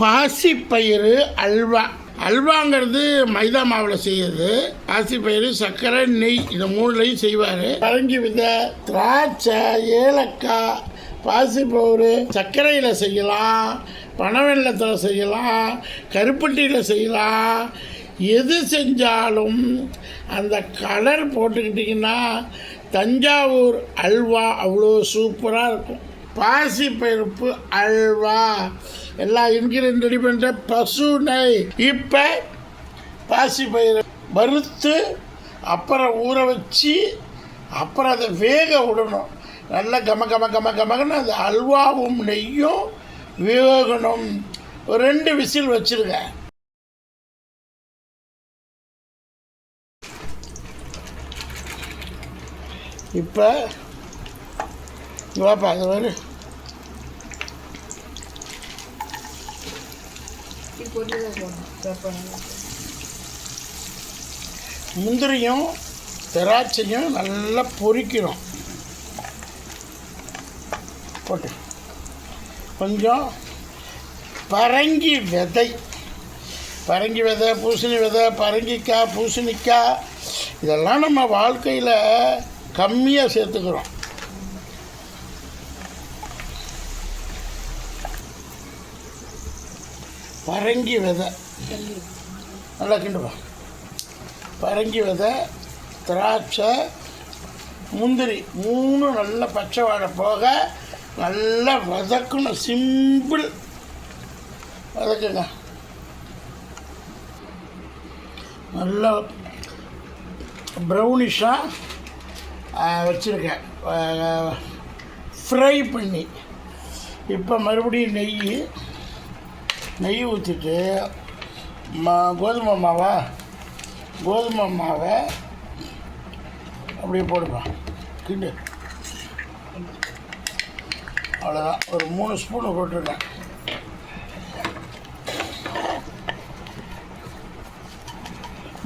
பாசிப்பயிறு அல்வா. அல்வாங்கிறது மைதா மாவில் செய்யுது. பாசிப்பயிறு சர்க்கரை நெய் இந்த மூணுலையும் செய்வார். பரங்கி வித திராட்சை ஏலக்காய் பாசிப்பயிறு சர்க்கரையில் செய்யலாம் பனவெல்லத்தில் செய்யலாம் கருப்பட்டியில் செய்யலாம். எது செஞ்சாலும் அந்த கலர் போட்டுக்கிட்டிங்கன்னா தஞ்சாவூர் அல்வா அவ்வளோ சூப்பராக இருக்கும். பாசி பருப்பு அல்வா. எல்லா இன்கிரியன்ட் ரெடி பண்ணுற பசு நெய். இப்போ பாசி பயிறு வறுத்து அப்புறம் ஊற வச்சு அப்புறம் அதை வேக விடணும். நல்லா கம கம கம கமகன்னு அந்த அல்வாவும் நெய்யும் வேகணும். ஒரு ரெண்டு விசில் வச்சுருங்க. இப்போ வாப்பா அது வரு முந்திரியும் திராட்சையும் நல்லா பொறிக்கணும் போட்டு. கொஞ்சம் பரங்கி விதை. பரங்கி விதை பூசணி விதை பரங்கிக்காய் பூசணிக்காய் இதெல்லாம் நம்ம வாழ்க்கையில் கம்மியாக சேர்த்துக்கிறோம். பரங்கி விதை. நல்லா கிண்டுப்பா. பரங்கி விதை திராட்சை முந்திரி மூணு நல்ல பச்சை வாழை போக நல்லா வதக்கணும் சிம்பிள் வதக்குங்க. நல்லா ப்ரௌனிஷாக வச்சுருக்கேன். ஃப்ரை பண்ணி. இப்போ மறுபடியும் நெய் நெய் ஊற்றிட்டு மா கோதுமை மாவா கோதுமை மாவை அப்படியே போடுப்பா. கிண்டு. அவ்வளோதான் ஒரு மூணு ஸ்பூனு போட்டுருக்கேன்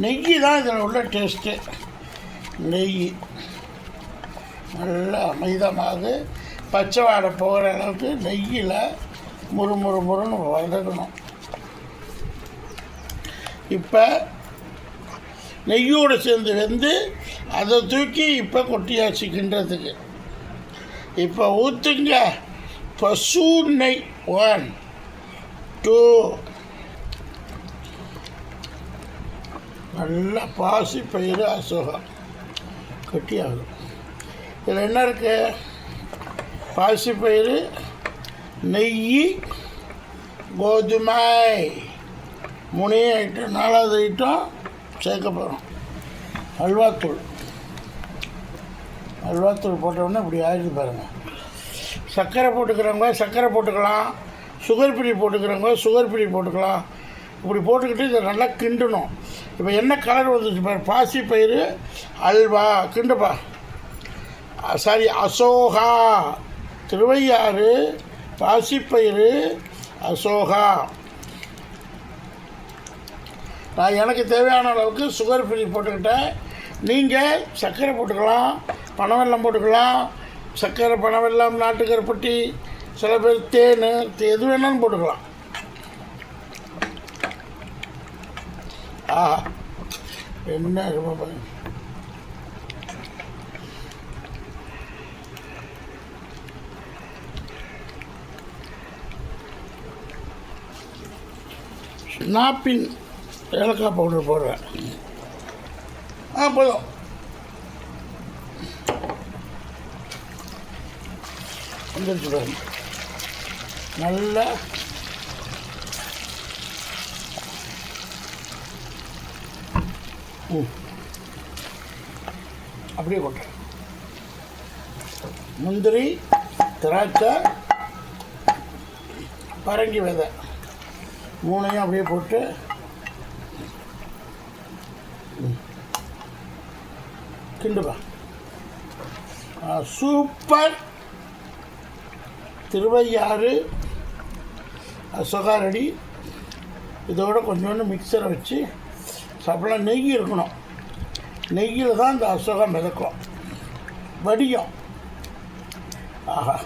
நெய் தான் இதில் உள்ள டேஸ்ட்டு நெய். நல்லா மைதமாக. பச்சை வாடை போகிற அளவுக்கு நெய்யில் முறு முறு முறுன்னு வதக்கணும். இப்போ நெய்யோடு சேர்ந்து வெந்து அதை தூக்கி இப்போ கொட்டியாச்சு கிண்டுறதுக்கு இப்போ ஊற்றுங்க பசு நெய். ஒன் டூ நல்லா பாசி பயிறு அசோகம் கட்டியாகும் இதில் என்ன இருக்குது பாசி பயிறு நெய் கோதுமை மூணே ஐட்டம் நாலாவது ஐட்டம் சேர்க்க போகிறோம் அல்வாத்தூள். அல்வாத்தூள் போட்டோன்னே இப்படி ஆயிடுது பாருங்கள் சர்க்கரை போட்டுக்கிறவங்க சர்க்கரை போட்டுக்கலாம். சுகர் பிரி போட்டுக்கிறவங்க சுகர் பிரி போட்டுக்கலாம். இப்படி போட்டுக்கிட்டு இதை நல்லா கிண்டணும். இப்போ என்ன கலர் வந்துச்சு பாரு பாசி பயிறு அல்வா கிண்டுப்பா. சாரி அசோகா திருவையாறு பாசிப்பயிறு அசோகா. நான் எனக்கு தேவையான அளவுக்கு சுகர் ஃப்ரீ போட்டுக்கிட்டேன். நீங்கள் சர்க்கரை போட்டுக்கலாம் பனவெல்லம் போட்டுக்கலாம். சர்க்கரை பனவெல்லம் நாட்டுக்கருப்பட்டி சில பேர் தேன் எது வேணாலும் போட்டுக்கலாம். ஆஹா. என்ன நாப்பின் ஏலக்காய் பவுடர் போடுறேன். ஆ போதும். வந்துருச்சு பாருங்க. நல்லா அப்படியே கொட்டுறேன். முந்திரி திராட்சை பரங்கி விதை. மூணையும் அப்படியே போட்டு ம். கிண்டுப்பா சூப்பர். திருவையாறு அசோகா ரெடி இதோட கொஞ்சோண்டு மிக்சரை வச்சு சாப்பிட நெய் இருக்கணும். நெய்யில் தான் இந்த அசோகம் மிதக்கும். வடியும். ஆஹா.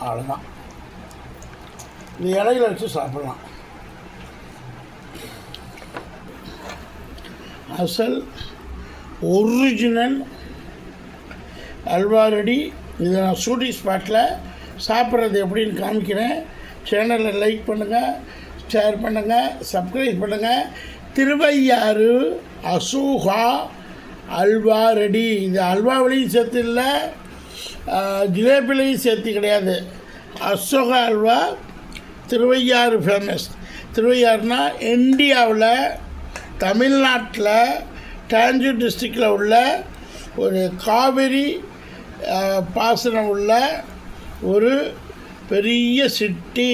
அவ்வளோதான் இந்த இலையில வச்சு சாப்பிட்லாம். அசல் ஒரிஜினல் அல்வா ரெடி. இதை நான் ஷூட்டிங் ஸ்பாட்டில் சாப்பிட்றது எப்படின்னு காமிக்கிறேன். சேனலை லைக் பண்ணுங்கள் ஷேர் பண்ணுங்கள் சப்ஸ்கிரைப் பண்ணுங்கள் திருவையாறு அசூகா அல்வா ரெடி. இது அல்வாவிலையும் சேர்த்து இல்லை ஜிலேபிலையும் சேர்த்து கிடையாது. அசோகா அல்வா திருவையாறு ஃபேமஸ் திருவையாறுனா இந்தியாவில் தமிழ்நாட்டில் டாஞ்சூர் டிஸ்ட்ரிக்டில் உள்ள ஒரு காவிரி பாசனம் உள்ள ஒரு பெரிய சிட்டி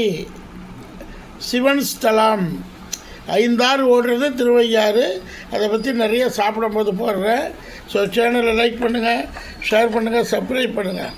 சிவன் ஸ்தலம். ஐந்தாறு ஓடுறது திருவையாறு. அதை பற்றி நிறைய சாப்பிடும்போது போடுறேன். ஸோ சேனலை லைக் பண்ணுங்கள் ஷேர் பண்ணுங்கள் சப்ஸ்கிரைப் பண்ணுங்கள்